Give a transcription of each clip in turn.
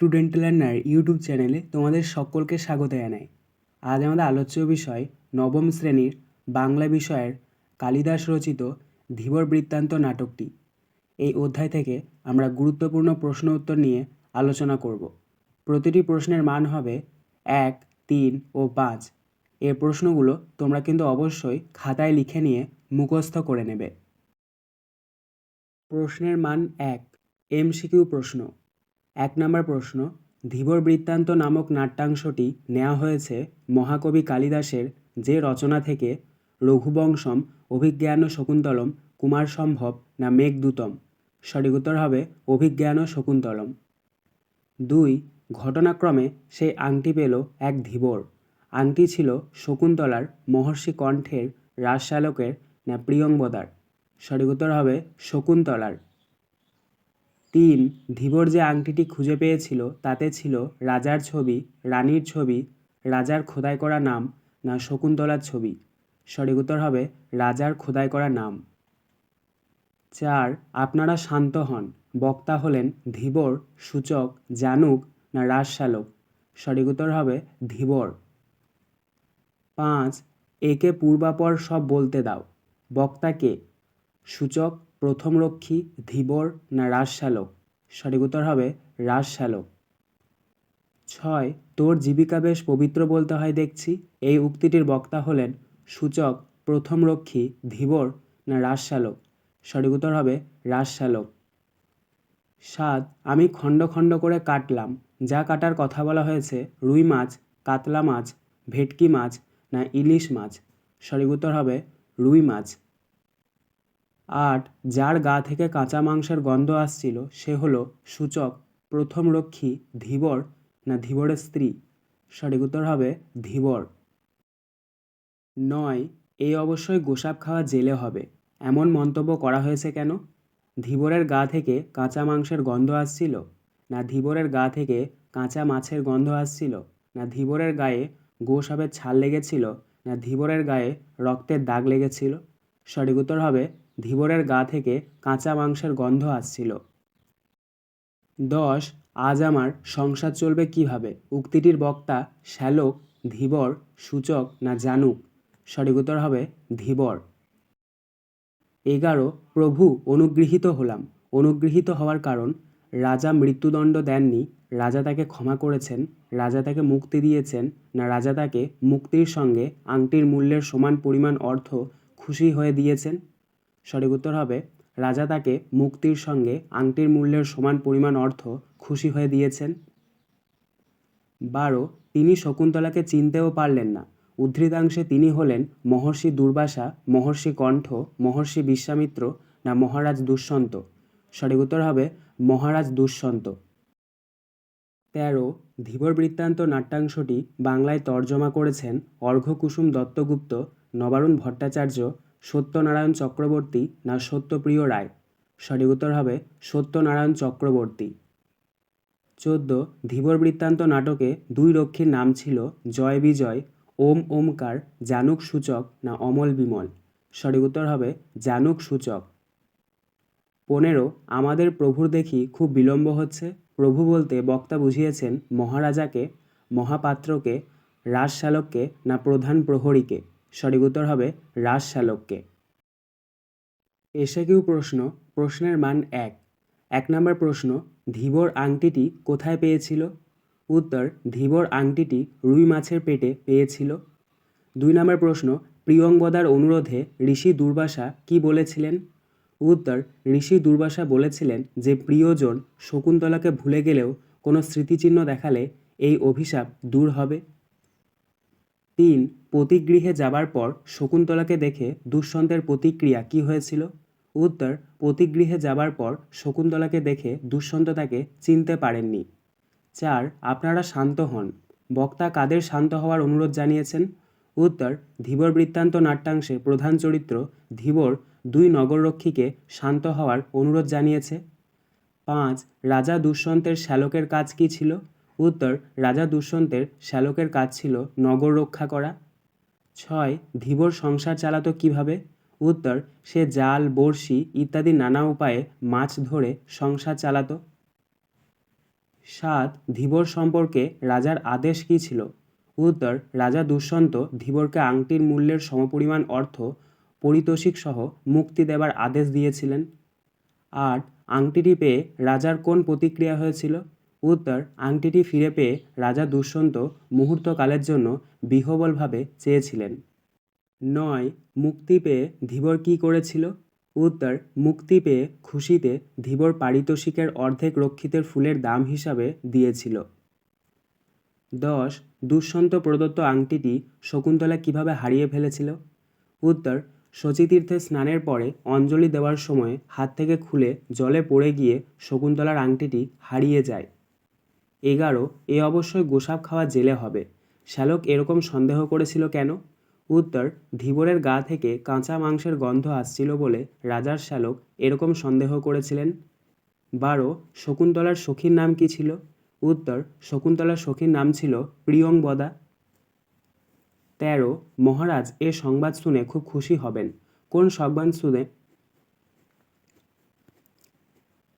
Student learner YouTube চ্যানেলে তোমাদের সকলকে স্বাগত জানাই। আজ আমাদের আলোচ্য বিষয় নবম শ্রেণির বাংলা বিষয়ের কালিদাস রচিত ধীবর বৃত্তান্ত নাটকটি। এই অধ্যায় থেকে আমরা গুরুত্বপূর্ণ প্রশ্ন উত্তর নিয়ে আলোচনা করব। প্রতিটি প্রশ্নের মান হবে এক, তিন ও পাঁচ। এর প্রশ্নগুলো তোমরা কিন্তু অবশ্যই খাতায় লিখে নিয়ে মুখস্থ করে নেবে। প্রশ্নের মান এক, এমসিকিউ প্রশ্ন। এক নম্বর প্রশ্ন, ধীবর বৃত্তান্ত নামক নাট্যাংশটি নেওয়া হয়েছে মহাকবি কালিদাসের যে রচনা থেকে রঘুবংশম, অভিজ্ঞান শকুন্তলম, কুমার সম্ভব না মেঘদূতম। সঠিক উত্তর হবে অভিজ্ঞান শকুন্তলম। দুই, ঘটনাক্রমে সেই আংটি পেল এক ধীবর। আংটি ছিল শকুন্তলার মহর্ষি কণ্ঠের রাজশালকের না প্রিয়ঙ্বদার সঠিক উত্তর হবে শকুন্তলার। তিন, ধীবর যে আংটিটি খুঁজে পেয়েছিল তাতে ছিল রাজার ছবি, রানীর ছবি, রাজার খোদাই করা নাম না শকুন্তলার ছবি। সঠিক উত্তর হবে রাজার খোদাই করা নাম। চার, আপনারা শান্ত হন। বক্তা হলেন ধীবর, সূচক, জানুক না রাজশালক। সঠিক উত্তর হবে ধীবর। পাঁচ, একে পূর্বাপর সব বলতে দাও। বক্তাকে সূচক প্রথম রক্ষী ধীবর না রাজশালক সঠিক উত্তর হবে রাজশালক ছয়, তোর জীবিকা বেশ পবিত্র বলতে হয় দেখছি। এই উক্তিটির বক্তা হলেন সূচক প্রথম রক্ষী ধীবর না রাজশালক সঠিক উত্তর হবে রাজশালক সাত, আমি খণ্ড খণ্ড করে কাটলাম। যা কাটার কথা বলা হয়েছে রুই মাছ, কাতলা মাছ, ভেটকি মাছ না ইলিশ মাছ? সঠিক উত্তর হবে রুই মাছ। আট, যার গা থেকে কাঁচা মাংসের গন্ধ আসছিল, সে হলো সূচক, প্রথম রক্ষী, ধীবর, না ধীবরের স্ত্রী? সঠিক উত্তর হবে ধীবর। নয় এই অবশ্যই গোসাপ খাওয়া জেলে হবে। এমন মন্তব্য করা হয়েছে কেন? ধীবরের গা থেকে কাঁচা মাংসের গন্ধ আসছিল, না ধীবরের গা থেকে কাঁচা মাছের গন্ধ আসছিল, না ধীবরের গায়ে গোসাপের ছাল লেগেছিল, না ধীবরের গায়ে রক্তের দাগ লেগেছিল? সঠিক উত্তর হবে ধীবরের গা থেকে কাঁচা মাংসের গন্ধ আসছিল। দশ, আজ আমার সংসার চলবে কীভাবে? উক্তিটির বক্তা, শ্যালক, ধীবর, সূচক না জানুক? সঠিক উত্তর হবে ধীবর। এগারো, প্রভু, অনুগৃহীত হলাম। অনুগৃহীত হওয়ার কারণ, রাজা মৃত্যুদণ্ড দেননি, রাজা তাকে ক্ষমা করেছেন, রাজা তাকে মুক্তি দিয়েছেন, না রাজা তাকে মুক্তির সঙ্গে আংটির মূল্যের সমান পরিমাণ অর্থ খুশি হয়ে দিয়েছেন? সঠিক উত্তর হবে, রাজা তাকে মুক্তির সঙ্গে আংটির মূল্যের সমান পরিমাণ অর্থ খুশি হয়ে দিয়েছেন। বারো, তিনি শকুন্তলাকে চিনতেও পারলেন না। উদ্ধৃতাংশে তিনি হলেন মহর্ষি দুর্বাসা, মহর্ষি কণ্ঠ, মহর্ষি বিশ্বামিত্র না মহারাজ দুষ্যন্ত। সঠিক উত্তর হবে, মহারাজ দুষ্যন্ত। তেরো, ধীবর বৃত্তান্ত নাট্যাংশটি বাংলায় তর্জমা করেছেন অর্ঘ্যকুসুম দত্তগুপ্ত, নবারুণ ভট্টাচার্য সত্যনারায়ণ চক্রবর্তী না সত্যপ্রিয় রায়? সঠিক উত্তর হবে সত্যনারায়ণ চক্রবর্তী। চোদ্দ, ধীবর বৃত্তান্ত নাটকে দুই রক্ষীর নাম ছিল জয় বিজয়, ওম ওমকার, জানুক সূচক না অমল বিমল। সঠিক উত্তর হবে জানুক সূচক। পনেরো, আমাদের প্রভুর দেখি খুব বিলম্ব হচ্ছে। প্রভু বলতে বক্তা বুঝিয়েছেন মহারাজাকে, মহাপাত্রকে, রাজশালককে না প্রধান প্রহরীকে। সঠিক উত্তর হবে রাজশালককে এসে কেউ প্রশ্ন, প্রশ্নের মান এক। এক নম্বর প্রশ্ন, ধীবর আংটিটি কোথায় পেয়েছিল? উত্তর, ধীবর আংটিটি রুই মাছের পেটে পেয়েছিল। দুই নম্বর প্রশ্ন, প্রিয়ঙ্গদার অনুরোধে ঋষি দুর্বাসা কি বলেছিলেন? উত্তর, ঋষি দুর্বাসা বলেছিলেন যে প্রিয়জন শকুন্তলাকে ভুলে গেলেও কোনো স্মৃতিচিহ্ন দেখালে এই অভিশাপ দূর হবে। তিন পতিগৃহে যাবার পর শকুন্তলাকে দেখে দুষ্যন্তের প্রতিক্রিয়া কি হয়েছিল? উত্তর পতিগৃহে যাবার পর শকুন্তলাকে দেখে দুষ্যন্ত তাকে চিনতে পারেননি। চার, আপনারা শান্ত হন। বক্তা কাদের শান্ত হওয়ার অনুরোধ জানিয়েছেন? উত্তর, ধীবর বৃত্তান্ত নাট্যাংশে প্রধান চরিত্র ধীবর দুই নগররক্ষীকে শান্ত হওয়ার অনুরোধ জানিয়েছে। পাঁচ, রাজা দুষ্যন্তের শ্যালকের কাজ কী ছিল? উত্তর, রাজা দুষ্যন্তের শ্যালকের কাজ ছিল নগর রক্ষা করা। ছয়, ধীবর সংসার চালাতো কীভাবে? উত্তর, সে জাল, বড়শি ইত্যাদি নানা উপায়ে মাছ ধরে সংসার চালাতো। সাত, ধীবর সম্পর্কে রাজার আদেশ কী ছিল? উত্তর, রাজা দুষ্যন্ত ধীবরকে আংটির মূল্যের সমপরিমাণ অর্থ, পরিতোষিক সহ মুক্তি দেবার আদেশ দিয়েছিলেন। আট, আংটিটি পেয়ে রাজার কোন প্রতিক্রিয়া হয়েছিল? উত্তর, আংটিটি ফিরে পেয়ে রাজা দুষ্যন্ত মুহূর্তকালের জন্য বিহবলভাবে চেয়েছিলেন। নয়, মুক্তি পেয়ে ধীবর কী করেছিল? উত্তর, মুক্তি পেয়ে খুশিতে ধীবর পারিতোষিকের অর্ধেক রক্ষিতের ফুলের দাম হিসাবে দিয়েছিল। দশ, দুষ্যন্ত প্রদত্ত আংটিটি শকুন্তলা কীভাবে হারিয়ে ফেলেছিল? উত্তর, শচীতীর্থে স্নানের পরে অঞ্জলি দেওয়ার সময় হাত থেকে খুলে জলে পড়ে গিয়ে শকুন্তলার আংটিটি হারিয়ে যায়। এগারো, এ অবশ্যই গোসাপ খাওয়া জেলে হবে। শ্যালক এরকম সন্দেহ করেছিল কেন? উত্তর, ধীবরের গা থেকে কাঁচা মাংসের গন্ধ আসছিল বলে রাজার শ্যালক এরকম সন্দেহ করেছিলেন। বারো, শকুন্তলার সখীর নাম কি ছিল? উত্তর, শকুন্তলার সখীর নাম ছিল প্রিয়ংবদা তেরো, মহারাজ এ সংবাদ শুনে খুব খুশি হবেন। কোন সংবাদ শুনে?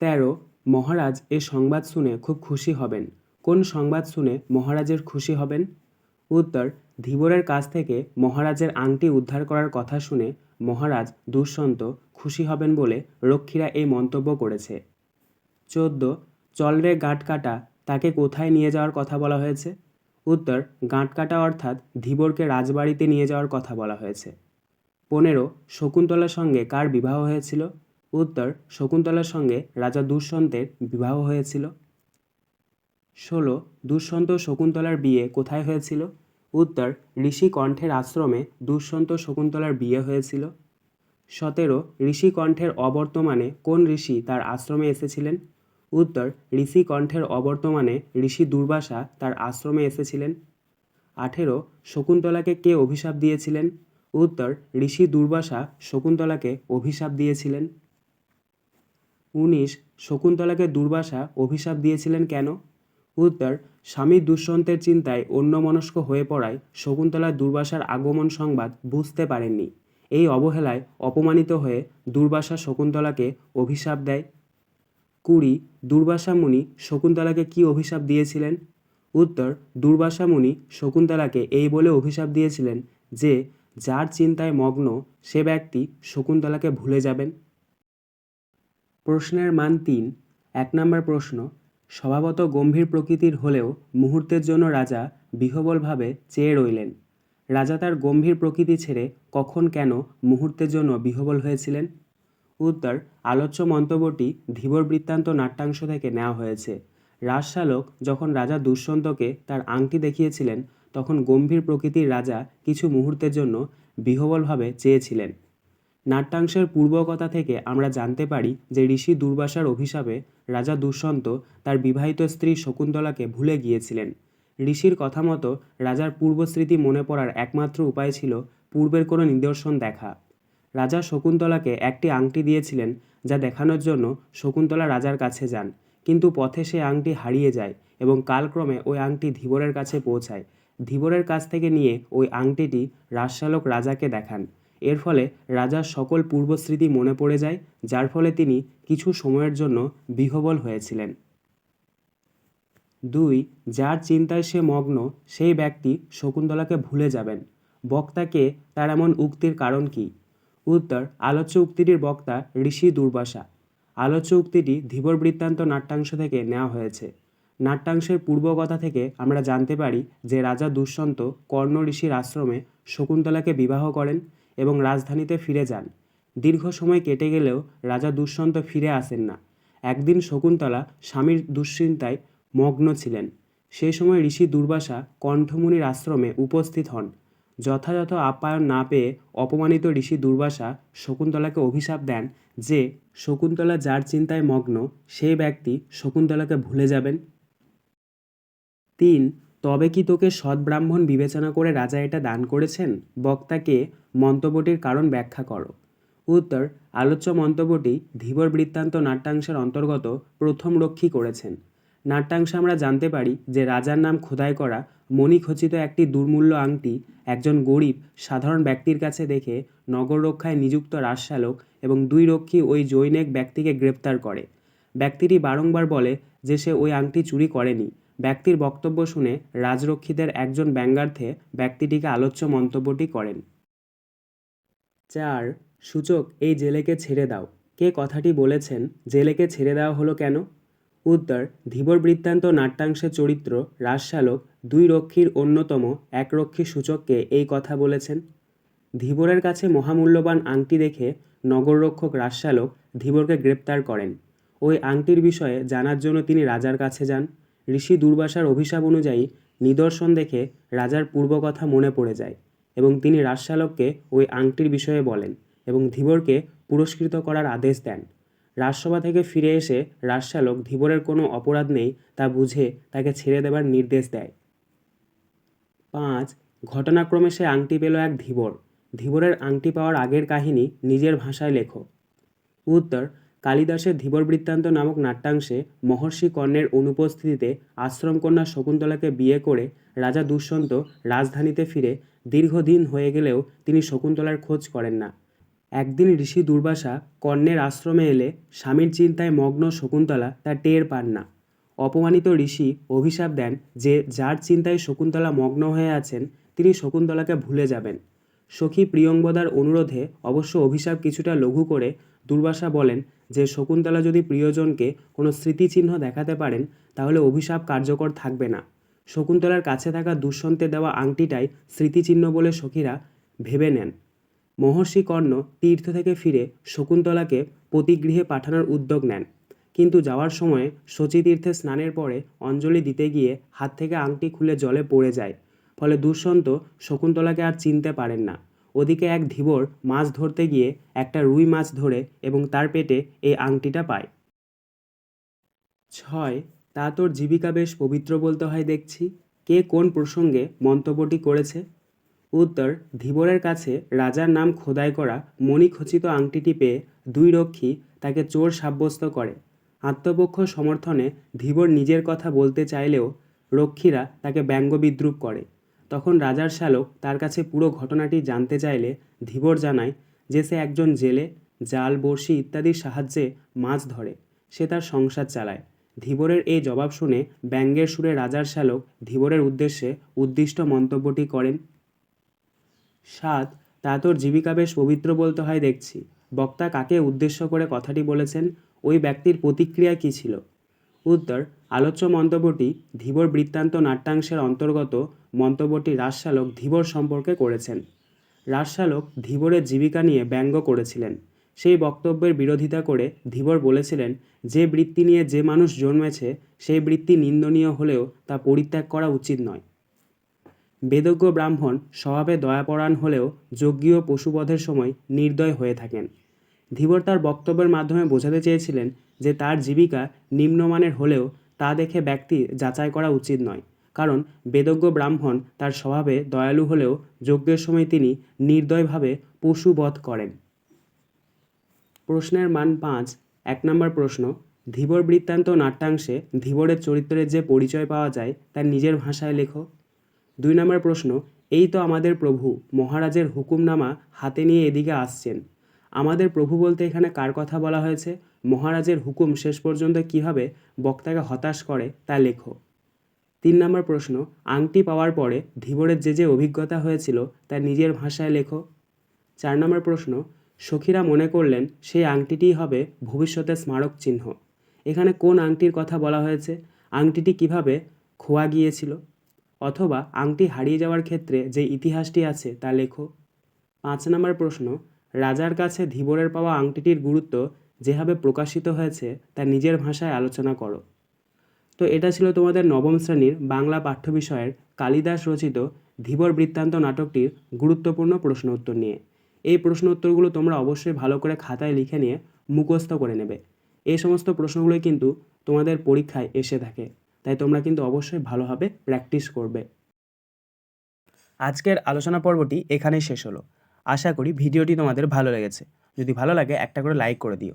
তেরো মহারাজ এ সংবাদ শুনে খুব খুশি হবেন। কোন সংবাদ শুনে মহারাজের খুশি হবেন? উত্তর, ধীবরের কাছ থেকে মহারাজের আংটি উদ্ধার করার কথা শুনে মহারাজ দুষ্যন্ত খুশি হবেন বলে রক্ষীরা এই মন্তব্য করেছে। চোদ্দ চলরে গাঁট কাটা, তাকে কোথায় নিয়ে যাওয়ার কথা বলা হয়েছে? উত্তর, গাঁট কাটা অর্থাৎ ধীবরকে রাজবাড়িতে নিয়ে যাওয়ার কথা বলা হয়েছে। পনেরো, শকুন্তলার সঙ্গে কার বিবাহ হয়েছিল? উত্তর শকুন্তলার সঙ্গে রাজা দুষ্যন্তের বিবাহ হয়েছিল। ষোলো দুষ্যন্ত শকুন্তলার বিয়ে কোথায় হয়েছিল? উত্তর ঋষি কণ্ঠের আশ্রমে দুষ্যন্ত শকুন্তলার বিয়ে হয়েছিল। সতেরো, ঋষি কণ্ঠের অবর্তমানে কোন ঋষি তার আশ্রমে এসেছিলেন? উত্তর ঋষি কণ্ঠের অবর্তমানে ঋষি দুর্বাসা তার আশ্রমে এসেছিলেন। আঠেরো, শকুন্তলাকে কে অভিশাপ দিয়েছিলেন? উত্তর ঋষি দুর্বাসা শকুন্তলাকে অভিশাপ দিয়েছিলেন। উনিশ শকুন্তলাকে দুর্বাসা অভিশাপ দিয়েছিলেন কেন? উত্তর, স্বামী দুষ্যন্তের চিন্তায় অন্যমনস্ক হয়ে পড়ায় শকুন্তলা দুর্বাসার আগমন সংবাদ বুঝতে পারেননি। এই অবহেলায় অপমানিত হয়ে দুর্বাসা শকুন্তলাকে অভিশাপ দেয়। কুড়ি, দুর্বাসা মুনি শকুন্তলাকে কি অভিশাপ দিয়েছিলেন? উত্তর, দুর্বাসা মুনি শকুন্তলাকে এই বলে অভিশাপ দিয়েছিলেন যে, যার চিন্তায় মগ্ন সে ব্যক্তি শকুন্তলাকে ভুলে যাবেন। প্রশ্নের মান তিন। এক নম্বর প্রশ্ন, স্বভাবত গম্ভীর প্রকৃতির হলেও মুহূর্তের জন্য রাজা বিহবলভাবে চেয়ে রইলেন। রাজা তার গম্ভীর প্রকৃতি ছেড়ে কখন কেন মুহূর্তের জন্য বিহবল হয়েছিলেন? উত্তর, আলোচ্য মন্তব্যটি ধীবর বৃত্তান্ত নাট্যাংশ থেকে নেওয়া হয়েছে। রাজশালক যখন রাজা দুষ্যন্তকে তার আংটি দেখিয়েছিলেন, তখন গম্ভীর প্রকৃতির রাজা কিছু মুহূর্তের জন্য বিহবলভাবে চেয়েছিলেন। নাট্যাংশের পূর্বকথা থেকে আমরা জানতে পারি যে ঋষি দুর্বাসার অভিশাপে রাজা দুষ্যন্ত তার বিবাহিত স্ত্রী শকুন্তলাকে ভুলে গিয়েছিলেন। ঋষির কথা মতো রাজার পূর্বস্মৃতি মনে পড়ার একমাত্র উপায় ছিল পূর্বের কোনো নিদর্শন দেখা। রাজা শকুন্তলাকে একটি আংটি দিয়েছিলেন যা দেখানোর জন্য শকুন্তলা রাজার কাছে যান, কিন্তু পথে সে আংটি হারিয়ে যায় এবং কালক্রমে ওই আংটি ধীবরের কাছে পৌঁছায়। ধীবরের কাছ থেকে নিয়ে ওই আংটিটি রাজশালক রাজাকে দেখান। এর ফলে রাজার সকল পূর্বস্মৃতি মনে পড়ে যায়, যার ফলে তিনি কিছু সময়ের জন্য বিহবল হয়েছিলেন। দুই, যার চিন্তায় সে মগ্ন, সেই ব্যক্তি শকুন্তলাকে ভুলে যাবেন। বক্তাকে তার এমন উক্তির কারণ কি? উত্তর, আলোচ্য উক্তিটির বক্তা ঋষি দুর্বাসা। আলোচ্য উক্তিটি ধীবর বৃত্তান্ত নাট্যাংশ থেকে নেওয়া হয়েছে। নাট্যাংশের পূর্বকথা থেকে আমরা জানতে পারি যে রাজা দুষ্যন্ত কর্ণ ঋষির আশ্রমে শকুন্তলাকে বিবাহ করেন এবং রাজধানীতে ফিরে যান। দীর্ঘ সময় কেটে গেলেও রাজা দুষ্যন্ত ফিরে আসেন না। একদিন শকুন্তলা স্বামীর দুশ্চিন্তায় মগ্ন ছিলেন। সেই সময় ঋষি দুর্বাসা কণ্ঠমুনির আশ্রমে উপস্থিত হন। যথাযথ আপ্যায়ন না পেয়ে অপমানিত ঋষি দুর্বাসা শকুন্তলাকে অভিশাপ দেন যে, শকুন্তলা যার চিন্তায় মগ্ন সেই ব্যক্তি শকুন্তলাকে ভুলে যাবেন তিন তবে কি তোকে সৎব্রাহ্মণ বিবেচনা করে রাজা এটা দান করেছেন? বক্তাকে মন্তব্যটির কারণ ব্যাখ্যা করো। উত্তর, আলোচ্য মন্তব্যটি ধীবর বৃত্তান্ত নাট্যাংশের অন্তর্গত প্রথম রক্ষী করেছেন। নাট্যাংশে আমরা জানতে পারি যে রাজার নাম খোদাই করা মণিখচিত একটি দুর্মূল্য আংটি একজন গরিব, সাধারণ ব্যক্তির কাছে দেখে নগর রক্ষায় নিযুক্ত রাজশালক এবং দুই রক্ষী ওই জৈনেক ব্যক্তিকে গ্রেপ্তার করে। ব্যক্তিটি বারংবার বলে যে সে ওই আংটি চুরি করেনি। ব্যক্তির বক্তব্য শুনে রাজরক্ষীদের একজন ব্যঙ্গার্থে ব্যক্তিটিকে আলোচ্য মন্তব্যটি করেন। চার, সূচক, এই জেলেকে ছেড়ে দাও। কে কথাটি বলেছেন, জেলেকে ছেড়ে দেওয়া হলো কেন? উত্তর, ধীবর বৃত্তান্ত নাট্যাংশের চরিত্র রাজশালক দুই রক্ষীর অন্যতম এক রক্ষী সূচককে এই কথা বলেছেন। ধীবরের কাছে মহামূল্যবান আংটি দেখে নগররক্ষক রাজশালক ধীবরকে গ্রেপ্তার করেন। ওই আংটির বিষয়ে জানার জন্য তিনি রাজার কাছে যান। ঋষি দুর্বাসার অভিশাপ অনুযায়ী নিদর্শন দেখে রাজার পূর্বকথা মনে পড়ে যায় এবং তিনি রাজশালককে ওই আংটির বিষয়ে বলেন এবং ধীবরকে পুরস্কৃত করার আদেশ দেন। রাজসভা থেকে ফিরে এসে রাজশালক ধীবরের কোনো অপরাধ নেই তা বুঝে তাকে ছেড়ে দেবার নির্দেশ দেয়। পাঁচ, ঘটনাক্রমে সে আংটি পেল এক ধীবর। ধীবরের আংটি পাওয়ার আগের কাহিনী নিজের ভাষায় লেখো। উত্তর কালিদাসের ধীবর বৃত্তান্ত নামক নাট্যাংশে মহর্ষি কর্ণের অনুপস্থিতিতে আশ্রমকন্যা শকুন্তলাকে বিয়ে করে রাজা দুষ্যন্ত রাজধানীতে ফিরে দীর্ঘদিন হয়ে গেলেও তিনি শকুন্তলার খোঁজ করেন না। একদিন ঋষি দুর্বাসা কর্ণের আশ্রমে এলে স্বামীর চিন্তায় মগ্ন শকুন্তলা তা টের পান না। অপমানিত ঋষি অভিশাপ দেন যে যার চিন্তায় শকুন্তলা মগ্ন হয়ে আছেন, তিনি শকুন্তলাকে ভুলে যাবেন। সখী প্রিয়ঙ্গদার অনুরোধে অবশ্য অভিশাপ কিছুটা লঘু করে দুর্বাসা বলেন যে, শকুন্তলা যদি প্রিয়জনকে কোনো স্মৃতিচিহ্ন দেখাতে পারেন, তাহলে অভিশাপ কার্যকর থাকবে না। শকুন্তলার কাছে থাকা দুষ্যন্তে দেওয়া আংটিটাই স্মৃতিচিহ্ন বলে সখীরা ভেবে নেন। মহর্ষি কর্ণ তীর্থ থেকে ফিরে শকুন্তলাকে পতিগৃহে পাঠানোর উদ্যোগ নেন। কিন্তু যাওয়ার সময় শচীতীর্থে স্নানের পরে অঞ্জলি দিতে গিয়ে হাত থেকে আংটি খুলে জলে পড়ে যায়। ফলে দুষ্যন্ত শকুন্তলাকে আর চিনতে পারেন না। ওদিকে এক ধীবর মাছ ধরতে গিয়ে একটা রুই মাছ ধরে এবং তার পেটে এই আংটিটা পায়। ছয়, তা তোর জীবিকা বেশ পবিত্র বলতে হয় দেখছি। কে কোন প্রসঙ্গে মন্তব্যটি করেছে? উত্তর, ধীবরের কাছে রাজার নাম খোদাই করা মণিখচিত আংটিটি পেয়ে দুই রক্ষী তাকে চোর সাব্যস্ত করে। আত্মপক্ষ সমর্থনে ধীবর নিজের কথা বলতে চাইলেও রক্ষীরা তাকে ব্যঙ্গ বিদ্রুপ করে। তখন রাজার শালক তার কাছে পুরো ঘটনাটি জানতে চাইলে ধীবর জানায় যে সে একজন জেলে, জাল, বড়শি ইত্যাদির সাহায্যে মাছ ধরে। সে তার সংসার চালায়। ধীবরের এই জবাব শুনে ব্যঙ্গের সুরে রাজার শালক ধীবরের উদ্দেশ্যে উদ্দিষ্ট মন্তব্যটি করেন সাত তা তোর জীবিকা বেশ পবিত্র বলতে হয় দেখছি। বক্তা কাকে উদ্দেশ্য করে কথাটি বলেছেন? ওই ব্যক্তির প্রতিক্রিয়া কী ছিল? উত্তর, আলোচ্য মন্তব্যটি ধীবর বৃত্তান্ত নাট্যাংশের অন্তর্গত মন্তব্যটি রাজশালক ধীবর সম্পর্কে করেছেন। রাজশালক ধীবরের জীবিকা নিয়ে ব্যঙ্গ করেছিলেন। সেই বক্তব্যের বিরোধিতা করে ধীবর বলেছিলেন, যে বৃত্তি নিয়ে যে মানুষ জন্মেছে সেই বৃত্তি নিন্দনীয় হলেও তা পরিত্যাগ করা উচিত নয়। বেদজ্ঞ ব্রাহ্মণ স্বভাবে দয়াপরায়ণ হলেও যজ্ঞীয় পশুবধের সময় নির্দয় হয়ে থাকেন। ধীবর তার বক্তব্যের মাধ্যমে বোঝাতে চেয়েছিলেন যে তার জীবিকা নিম্নমানের হলেও তা দেখে ব্যক্তি যাচাই করা উচিত নয়। কারণ বেদজ্ঞ ব্রাহ্মণ তার স্বভাবে দয়ালু হলেও যজ্ঞের সময় তিনি নির্দয়ভাবে পশু বধ করেন। প্রশ্নের মান পাঁচ, এক নম্বর প্রশ্ন, ধীবর বৃত্তান্ত নাট্যাংশে ধীবরের চরিত্রের যে পরিচয় পাওয়া যায় তার নিজের ভাষায় লেখো। দুই নম্বর প্রশ্ন, এই তো আমাদের প্রভু, মহারাজের হুকুমনামা হাতে নিয়ে এদিকে আসছেন। আমাদের প্রভু বলতে এখানে কার কথা বলা হয়েছে? মহারাজের হুকুম শেষ পর্যন্ত কীভাবে বক্তাকে হতাশ করে তা লেখো। তিন নম্বর প্রশ্ন, আংটি পাওয়ার পরে ধীবরের যে যে অভিজ্ঞতা হয়েছিল তা নিজের ভাষায় লেখো। চার নম্বর প্রশ্ন, সখীরা মনে করলেন সেই আংটিটিই হবে ভবিষ্যতের স্মারক চিহ্ন। এখানে কোন আংটির কথা বলা হয়েছে? আংটিটি কীভাবে খোয়া গিয়েছিল? অথবা আংটি হারিয়ে যাওয়ার ক্ষেত্রে যে ইতিহাসটি আছে তা লেখো। পাঁচ নম্বর প্রশ্ন, রাজার কাছে ধীবরের পাওয়া আংটিটির গুরুত্ব যেভাবে প্রকাশিত হয়েছে, তা নিজের ভাষায় আলোচনা করো। তো এটা ছিল তোমাদের নবম শ্রেণির বাংলা পাঠ্য বিষয়ের কালিদাস রচিত ধীবর বৃত্তান্ত নাটকটির গুরুত্বপূর্ণ প্রশ্ন উত্তর নিয়ে। এই প্রশ্ন উত্তরগুলো তোমরা অবশ্যই ভালো করে খাতায় লিখে নিয়ে মুখস্থ করে নেবে। এই সমস্ত প্রশ্নগুলোই কিন্তু তোমাদের পরীক্ষায় এসে থাকে, তাই তোমরা কিন্তু অবশ্যই ভালোভাবে প্র্যাকটিস করবে। আজকের আলোচনা পর্বটি এখানেই শেষ হলো। আশা করি ভিডিওটি তোমাদের ভালো লেগেছে। যদি ভালো লাগে একটা করে লাইক করে দিও।